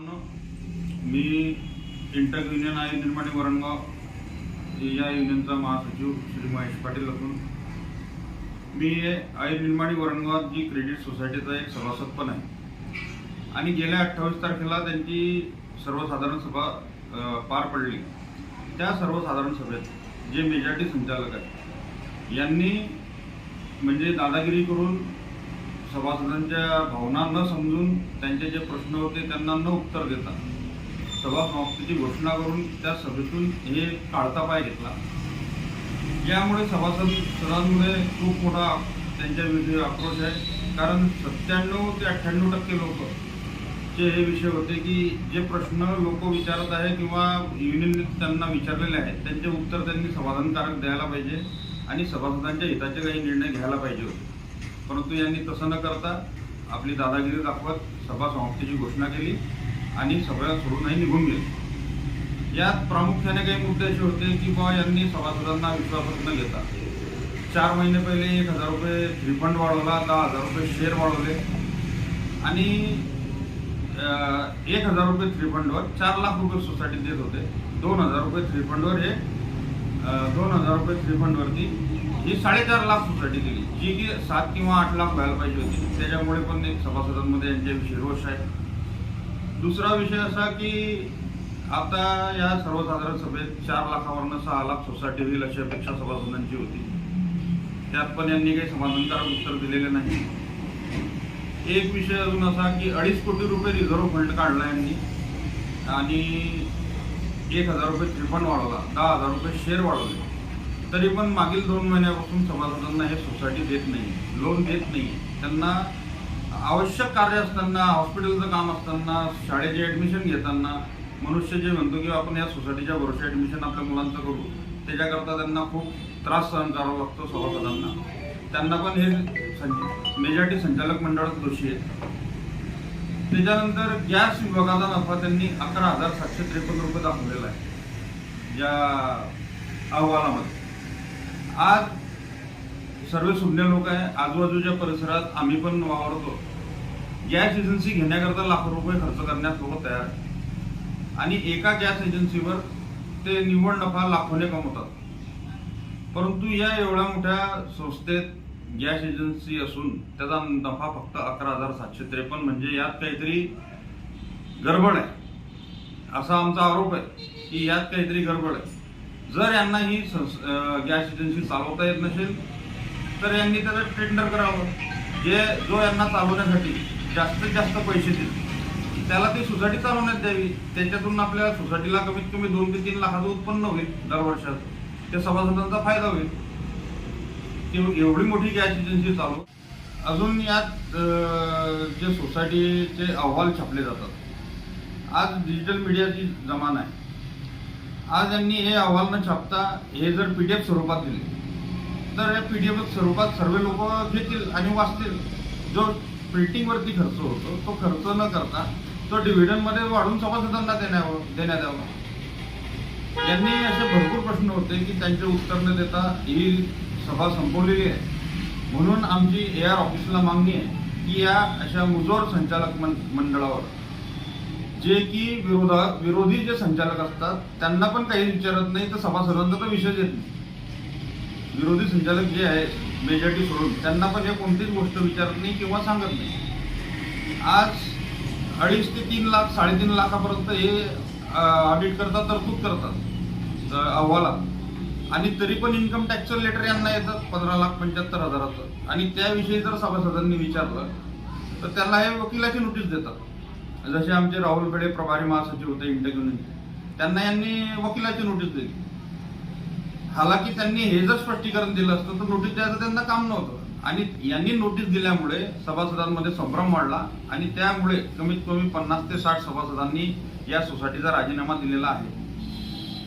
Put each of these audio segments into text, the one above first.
मी INTUC union आहे निर्माणी वरणगाव या युनियनचा महासचिव श्री महेश पाटील असून मी आय निर्माणी वरणगावात जी क्रेडिट सोसायटीचा एक सभासद पण आहे. आणि गेल्या अठ्ठावीस तारखेला त्यांची सर्वसाधारण सभा पार पडली. त्या सर्वसाधारण सभेत जे मेजॉरिटी संचालक आहेत यांनी म्हणजे दादागिरी करून सभासदांच्या भावना न समजून त्यांचे जे प्रश्न होते त्यांना न उत्तर देता सभा समाप्तीची घोषणा करून त्या सभेतून हे काढता पाय घेतला. यामुळे सभासद सदांमुळे खूप मोठा त्यांच्या विरुद्ध आक्रोश आहे. कारण सत्त्याण्णव ते अठ्ठ्याण्णव टक्के लोक चे हे विषय होते की जे प्रश्न लोक विचारत आहे किंवा युनियन त्यांना विचारलेले आहेत त्यांचे उत्तर त्यांनी समाधानकारक द्यायला पाहिजे आणि सभासदांच्या हिताचे काही निर्णय घ्यायला पाहिजे होते. परंतु यांनी तसं न करता आपली दादागिरी दाखवत सभा समाप्तीची घोषणा केली आणि सभा सोडूनही निघून गेले. यात प्रामुख्याने काही मुद्दे असे होते की बुवा यांनी सभासदांना विश्वासात न घेता चार महिने पहिले एक हजार रुपये रिफंड वाढवला दहा हजार रुपये शेअर वाढवले आणि एक हजार रुपये रिफंडवर चार लाख रुपये सोसायटी देत होते. दोन हजार रुपये रिफंडवर हे दोन हजार रुपये रिफंडवरती ही साडेचार लाख सोसायटी दिली जी की सात किंवा आठ लाख व्हायला पाहिजे होती. त्याच्यामुळे पण एक सभासदांमध्ये यांच्याविषयी रोष आहे. दुसरा विषय असा की आता या सर्वसाधारण सभेत चार लाखावरनं सहा लाख सोसायटी होईल अशी अपेक्षा सभासदांची होती. त्यात पण यांनी काही समाधानकारक उत्तर दिलेले नाही. एक विषय अजून असा की अडीच कोटी रुपये रिझर्व्ह फंड काढला यांनी. आणि एक हजार रुपये रिफंड वाढवला. दहा हजार रुपये शेअर वाढवले. तरी पण मागील दोन महिन्यापासून समाजांना हे सोसायटी देत नाही लोन देत नाही. त्यांना आवश्यक कार्य असताना हॉस्पिटलचं काम असताना शाळेचे ॲडमिशन घेताना मनुष्य जे म्हणतो की आपण या सोसायटीच्या भरोशा ॲडमिशन आपल्या मुलांचं करू त्याच्याकरता त्यांना खूप त्रास सहन करावा लागतो सभासदांना. त्यांना पण हे संच मेजॉरिटी संचालक मंडळात दोषी आहे त्याच्यानंतर गॅस विभागाचा नफा त्यांनी अकरा हजार सातशे त्रेपन्न रुपये दाखवलेला आहे. या अहवालामध्ये. आज सर्व शून्य लोक आहे. आजूबाजूच्या परिसरात आम्ही पण वावरतो. गॅस एजन्सी घेण्याकरता लाखो रुपये खर्च करण्यास लोक तयार आहे आणि एका गॅस एजन्सीवर ते निव्वळ नफा लाखोने कमवतात. परंतु या एवढ्या मोठ्या संस्थेत गॅस एजन्सी असून त्याचा नफा फक्त अकरा हजार सातशे त्रेपन्न म्हणजे यात काहीतरी गडबड आहे. असा आमचा आरोप आहे की यात काहीतरी गडबड आहे. जर यांना ही संस- गॅस एजन्सी चालवता येत नसेल तर यांनी त्याचं टेंडर करावं. जे जो यांना चालवण्यासाठी जास्तीत जास्त पैसे देईल त्याला ती सोसायटी चालवण्यात द्यावी. त्याच्यातून आपल्या सोसायटीला कमीत कमी दोन ते तीन लाखाचं उत्पन्न होईल दर वर्षात. त्या सभासदांचा फायदा होईल. ती एवढी मोठी गॅस एजन्सी चालू अजून यात जे सोसायटीचे अहवाल छापले जातात. आज डिजिटल मीडियाची जमाना आहे. आज यांनी हे अहवाल न छापता हे जर पी डी एफ स्वरूपात दिले तर हे पी डी एफ स्वरूपात सर्व लोक घेतील आणि वाचतील. जो प्रिंटिंगवरती खर्च होतो तो खर्च न करता तो डिव्हिडंडमध्ये वाढून सभासदांना देण्यावर देण्यात यावं. यांनी असे भरपूर प्रश्न होते की त्यांचे उत्तर न देता ही सभा संपवलेली आहे. म्हणून आमची ए आर ऑफिसला मागणी आहे की या अशा मुजोर संचालक मं- मंडळावर जे की विरोधा विरोधी जे संचालक असतात त्यांना पण काही विचारत नाही तर सभासदांचा तर विषय येत नाही. विरोधी संचालक जे आहे मेजॉरिटी सोडून त्यांना पण हे कोणतीच गोष्ट विचारत नाही किंवा सांगत नाही. आज अडीच ते तीन लाख साडेतीन लाखापर्यंत हे ऑडिट करतात तरतूद करतात अहवालात. आणि तरी पण इन्कम टॅक्सचं लेटर यांना येतात पंधरा लाख पंच्याहत्तर हजाराचं. आणि त्याविषयी जर सभासदांनी विचारलं तर त्यांना हे वकिलाची नोटीस देतात. जसे आमचे राहुल बेडे प्रभारी महासचिव होते इंटरव्ह्यूनचे त्यांना यांनी वकिलाची नोटीस दिली. हालाकी त्यांनी हे जर स्पष्टीकरण दिलं असतं तर नोटीस द्यायचं त्यांना काम नव्हतं. आणि यांनी नोटीस दिल्यामुळे सभासदांमध्ये संभ्रम वाढला आणि त्यामुळे कमीत कमी पन्नास ते साठ सभासदांनी या सोसायटीचा राजीनामा दिलेला आहे.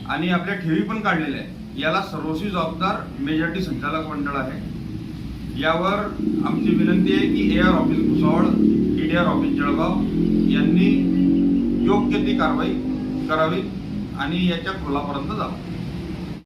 आणि आपल्या ठेवी पण काढलेल्या आहे याला सर्वस्वी जबाबदार मेजॉरिटी संचालक मंडळ आहे. यावर आमची विनंती आहे की A R office Bhusawal T D R office Jalgaon यांनी योग्य ती कारवाई करावी आणि याच्या खोलापर्यंत जावं.